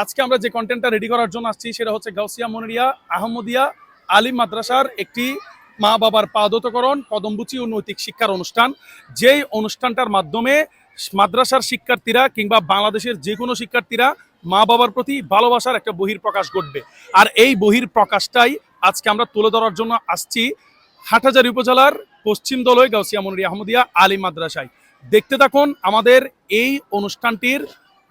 আজকে আমরা যে কন্টেন্টটা রেডি করার জন্য আসছি, সেটা হচ্ছে গাউসিয়া মনিরিয়া, আহমদিয়া, আলিম মাদ্রাসার একটি মা বাবার পাদতকরণ, কদমবুচি ও নৈতিক শিক্ষার অনুষ্ঠান। যেই অনুষ্ঠানটার মাধ্যমে মাদ্রাসার শিক্ষার্থীরা কিংবা বাংলাদেশের যে কোনো শিক্ষার্থীরা মা বাবার প্রতি ভালোবাসার একটা বহির প্রকাশ ঘটবে। আর এই বহির প্রকাশটাই আজকে আমরা তুলে ধরার জন্য আসছি হাটহাজারী উপজেলার পশ্চিম দলই গাউসিয়া মনিরিয়া, আহমদিয়া, আলিম মাদ্রাসায়। দেখতে থাকুন আমাদের এই অনুষ্ঠানটির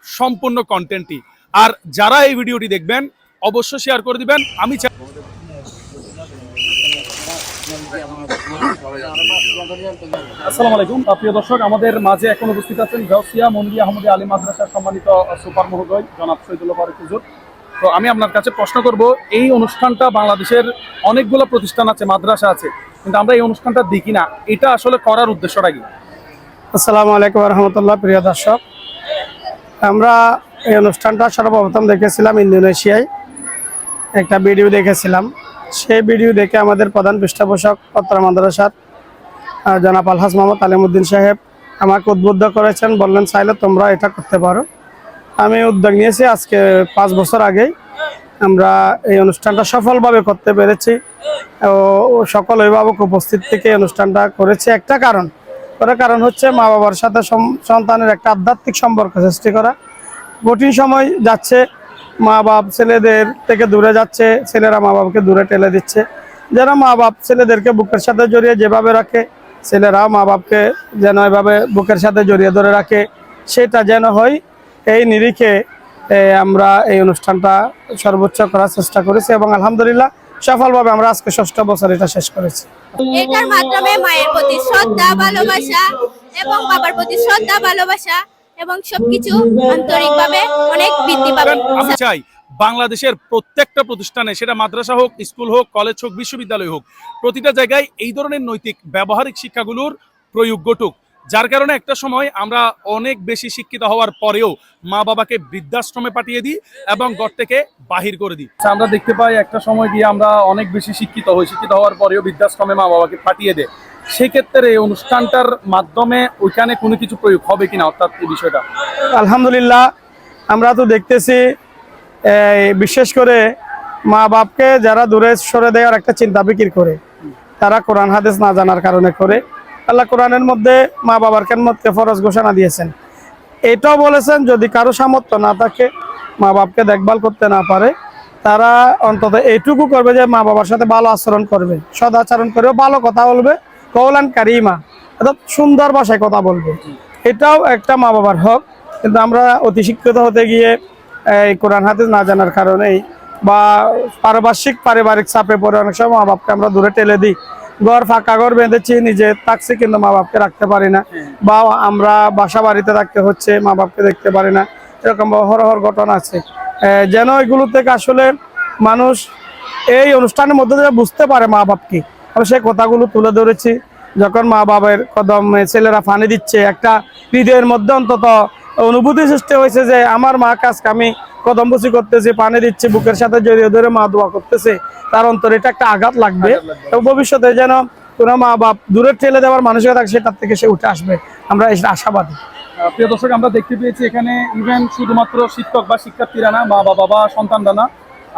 সম্পূর্ণ কন্টেন্টটি আর যারা এই ভিডিওটি দেখবেন অবশ্যই শেয়ার করে দিবেন। আমি চাই আসসালামু আলাইকুম। প্রিয় দর্শক আমাদের মাঝে এখন উপস্থিত আছেন গাউসিয়া মন্দির আহমদী আলী মাদ্রাসার সম্মানিত সুপার মহোদয় জনাব শহীদুল্লাহ ফারুক হুজুর। তো আমি আপনার কাছে প্রশ্ন করব এই অনুষ্ঠানটা বাংলাদেশের অনেকগুলো প্রতিষ্ঠান আছে মাদ্রাসা আছে কিন্তু আমরা এই অনুষ্ঠানটা দেখি না। এটা আসলে করার উদ্দেশ্যটা কি? আসসালামু আলাইকুম রহমতুল্লাহ প্রিয় দর্শক। আমরা এই অনুষ্ঠানটা সর্বপ্রথম দেখেছিলাম ইন্দোনেশিয়ায়। একটা ভিডিও দেখেছিলাম। সেই ভিডিও দেখে আমাদের প্রধান পৃষ্ঠপোষক পত্র মাদ্রাসার জনাব আলহাজ মোহাম্মদ আলিমুদ্দিন সাহেব আমাকে উদ্বুদ্ধ করেছেন, বললেন চাইলে তোমরা এটা করতে পারো। আমি উদ্যোগ নিয়েছি আজকে পাঁচ বছর আগেই। আমরা এই অনুষ্ঠানটা সফলভাবে করতে পেরেছি ও সকল অভিভাবক উপস্থিত থেকে অনুষ্ঠানটা করেছে। একটা কারণ করার কারণ হচ্ছে মা বাবার সাথে সন্তানের একটা আধ্যাত্মিক সম্পর্ক সৃষ্টি করা। কঠিন সময় যাচ্ছে মা বাপ ছেলেদের থেকে দূরে যাচ্ছে, ছেলেরা মা বাবাকে দূরে টেলে দিচ্ছে। যারা মা বাপ ছেলেদেরকে বুকের সাথে জড়িয়ে যেভাবে রাখে, ছেলেরাও মা বাপকে যেন এভাবে বুকের সাথে জড়িয়ে ধরে রাখে, সেটা যেন হয়। এই নিরিখে আমরা এই অনুষ্ঠানটা সর্বোচ্চ করার চেষ্টা করেছি এবং আলহামদুলিল্লাহ সফলভাবে আমরা আজকে ষষ্ঠ বছর এটা শেষ করেছি। এটার মাধ্যমে মায়ের প্রতি শ্রদ্ধা, ভালোবাসা এবং বাবার প্রতি শ্রদ্ধা, ভালোবাসা এবং সবকিছু আন্তরিকভাবে অনেক বৃদ্ধি পাবে। আমি চাই বাংলাদেশের প্রত্যেকটা প্রতিষ্ঠানে সেটা মাদ্রাসা হোক স্কুল হোক কলেজ হোক বিশ্ববিদ্যালয় হোক প্রতিটা জায়গায় এই ধরনের নৈতিক ব্যবহারিক শিক্ষাগুলোর প্রয়োগ ঘটুক। যার কারণে একটা সময় আমরা অনেক বেশি শিক্ষিত হওয়ার পরেও মা বাবাকে বৃদ্ধাশ্রমে পাঠিয়ে দিই এবং ঘর থেকে বাহির করে দিই। আচ্ছা, আমরা দেখতে পাই একটা সময় গিয়ে আমরা অনেক বেশি শিক্ষিত হই শিক্ষিত হওয়ার পরেও বৃদ্ধাশ্রমে মা বাবাকে পাঠিয়ে দেয়। সেক্ষেত্রে এই অনুষ্ঠানটার মাধ্যমে ওইখানে কোনো কিছু প্রয়োগ হবে কিনা অর্থাৎ এই বিষয়টা? আলহামদুলিল্লাহ, আমরা তো দেখতেছি বিশেষ করে মা বাপকে যারা দূরে সরে দেওয়ার একটা চিন্তা বিক্রি করে, তারা কোরআন হাদিস না জানার কারণে করে। আল্লাহ কোরআনের মধ্যে মা বাবার কেনমতকে ফরজ ঘোষণা দিয়েছেন। এটাও বলেছেন, যদি কারও সামর্থ্য না থাকে, মা বাপকে দেখভাল করতে না পারে, তারা অন্তত এইটুকু করবে যে মা বাবার সাথে ভালো আচরণ করবে, সদাচরণ করবে ভালো কথা বলবে কৌলান কারিমা। অর্থাৎ সুন্দর ভাষায় কথা বলবে। এটাও একটা মা বাবার হক। কিন্তু আমরা অতি শিক্ষিত হতে গিয়ে এই কোরআন হাদিস না জানার কারণেই বা পারিপার্শ্বিক পারিবারিক চাপে পড়ে অনেক সময় মা বাপকে আমরা দূরে টেলে দিই। ঘর ফাঁকা, ঘর বেঁধেছি, নিজে থাকছি কিন্তু মা বাপকে রাখতে পারি না। বা আমরা বাসা বাড়িতে থাকতে হচ্ছে মা বাপকে দেখতে পারি না। এরকম হরহর ঘটনা আছে। যেন এগুলো থেকে আসলে মানুষ এই অনুষ্ঠানের মধ্যে বুঝতে পারে মা বাপ কি। আমি সেই কথাগুলো তুলে ধরেছি। যখন মা বাবার কদমে ছেলেরা ফানি দিচ্ছে একটা হৃদয়ের মধ্যে অন্তত অনুভূতি সৃষ্টি হয়েছে যে আমার মা কাজকে আমি কদম বসি করতেছি পানি দিচ্ছে বুকের সাথে জড়িয়ে ধরে মা দোয়া করতেছে। তার অন্তরে এটা একটা আঘাত লাগবে। এবং ভবিষ্যতে যেন কোনো মা বাপ দূরে ঠেলে দেওয়ার মানসিকতা থাকে সেটার থেকে সে উঠে আসবে। আমরা আশাবাদী। প্রিয় দর্শক আমরা দেখতে পেয়েছি এখানে ইভেন শুধুমাত্র শিক্ষক বা শিক্ষার্থীরা না মা বাবা বা সন্তানরা না।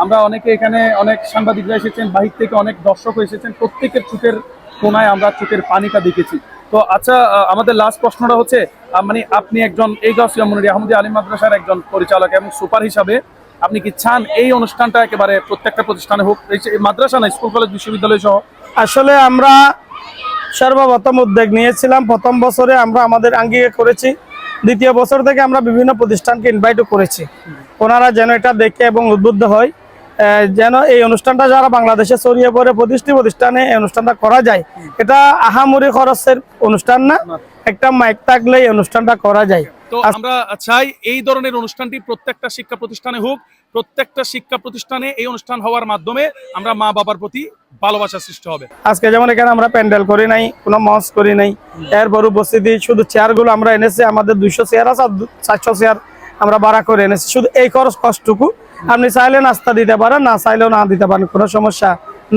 আমরা অনেকে এখানে অনেক সাংবাদিকরা এসেছেন, বাহির থেকে অনেক দর্শক এসেছেন, প্রত্যেকের চোখের কোনায় আমরা চোখের পানিটা দেখেছি। তো আচ্ছা আমাদের লাস্ট প্রশ্নটা হচ্ছে মানে আপনি একজন এই গাছিয়া মনির আহমদি আলী মাদ্রাসার একজন পরিচালক এবং সুপার হিসাবে আপনি কি চান এই অনুষ্ঠানটা একেবারে প্রত্যেকটা প্রতিষ্ঠানে হোক মাদ্রাসা না, স্কুল, কলেজ, বিশ্ববিদ্যালয় সহ? আসলে আমরা সর্বপ্রথম উদ্যোগ নিয়েছিলাম। প্রথম বছরে আমরা আমাদের আঙ্গিকে করেছি। দ্বিতীয় বছর থেকে আমরা বিভিন্ন প্রতিষ্ঠানকে ইনভাইটও করেছি। ওনারা যেন এটা দেখে এবং উদ্বুদ্ধ হয়। যেন এই অনুষ্ঠানটা যারা বাংলাদেশে ছড়িয়ে পড়ে প্রতিষ্ঠিত প্রতিষ্ঠানে এই অনুষ্ঠানটা করা যায় এটা আহামরি খরচের অনুষ্ঠান না একটা মাইক থাকলে এই অনুষ্ঠানটা করা যায়। তো আমরা চাই এই ধরনের অনুষ্ঠানটি প্রত্যেকটা শিক্ষা প্রতিষ্ঠানে হোক প্রত্যেকটা শিক্ষা প্রতিষ্ঠানে এই অনুষ্ঠান হওয়ার মাধ্যমে আমরা মা বাবার প্রতি ভালোবাসা সৃষ্টি হবে। আজকে যেমন এখানে আমরা প্যান্ডেল করি নাই কোনো মঞ্চ করি নাই এরপর উপস্থিতি শুধু চেয়ারগুলো আমরা এনেছি আমাদের দুইশো চেয়ার আছে চারশো চেয়ার আমরা ভাড়া করে এনেছি। শুধু এই খরচ কষ্টটুকু আপনি চাইলে নাস্তা দিতে পারেন না চাইলেও না দিতে পারেন কোনো সমস্যা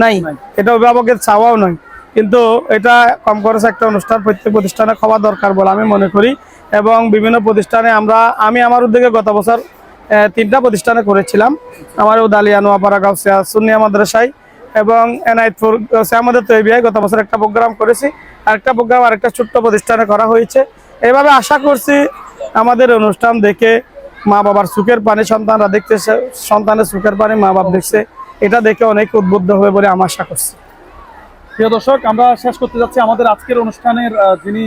নাই। এটা অভিভাবকের চাওয়াও নয়। কিন্তু এটা কম খরচ একটা অনুষ্ঠান প্রত্যেক প্রতিষ্ঠানে খাওয়া দরকার বলে আমি মনে করি। এবং বিভিন্ন প্রতিষ্ঠানে আমরা আমি আমার উদ্যোগে গত বছর তিনটা প্রতিষ্ঠানে করেছিলাম। আমার উদালিয়া নোয়াপাড়া গাউসিয়া সুনিয়া মাদ্রাসায় এবং গাউসিয়া আমাদের তৈবিয়ায় গত বছর একটা প্রোগ্রাম করেছি। আরেকটা প্রোগ্রাম আরেকটা ছোট্ট প্রতিষ্ঠানে করা হয়েছে। এভাবে আশা করছি আমাদের অনুষ্ঠান দেখে মা বাবার সুখের পানি সন্তানরা দেখতেছে, সন্তানের সুখের পানি মা বাপ দেখছে। এটা দেখে অনেক উদ্বুদ্ধ হবে বলে আমার আশা করছি। প্রিয় দর্শক, আমরা শেষ করতে যাচ্ছি আমাদের আজকের অনুষ্ঠানের যিনি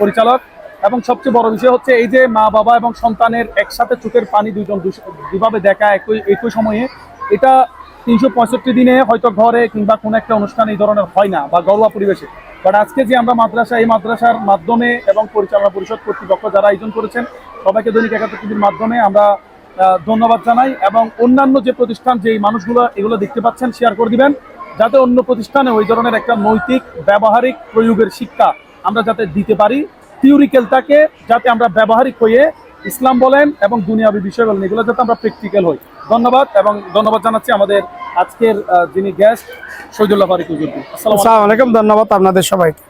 পরিচালক। এবং সবচেয়ে বড় বিষয় হচ্ছে এই যে মা বাবা এবং সন্তানের একসাথে চোখের পানি দুজন দুভাবে দেখা একই একই সময়ে, এটা তিনশো পঁয়ষট্টি দিনে হয়তো ঘরে কিংবা কোনো একটা অনুষ্ঠান এই ধরনের হয় না বা ঘরোয়া পরিবেশে। বাট আজকে যে আমরা মাদ্রাসা, এই মাদ্রাসার মাধ্যমে এবং পরিচালনা পরিষদ কর্তৃপক্ষ যারা আয়োজন করেছেন সবাইকে দৈনিক একাত্তর টিভির মাধ্যমে আমরা ধন্যবাদ জানাই এবং অন্যান্য যে প্রতিষ্ঠান যে মানুষগুলো এগুলো দেখতে পাচ্ছেন শেয়ার করে দিবেন, যাতে অন্য প্রতিষ্ঠানে ওই ধরনের একটা নৈতিক, ব্যবহারিক প্রয়োগের শিক্ষা আমরা যাতে দিতে পারি। থিওরিক্যালটাকে যাতে আমরা ব্যবহারিক হয়ে ইসলাম বলেন এবং দুনিয়াবি বিষয় বলেন, এগুলো যাতে আমরা প্র্যাকটিক্যাল হই। ধন্যবাদ এবং ধন্যবাদ জানাচ্ছি আমাদের আজকের যিনি গেস্ট শহীদুল্লাহ ফারিক আসসালামু আলাইকুম, ধন্যবাদ আপনাদের সবাইকে।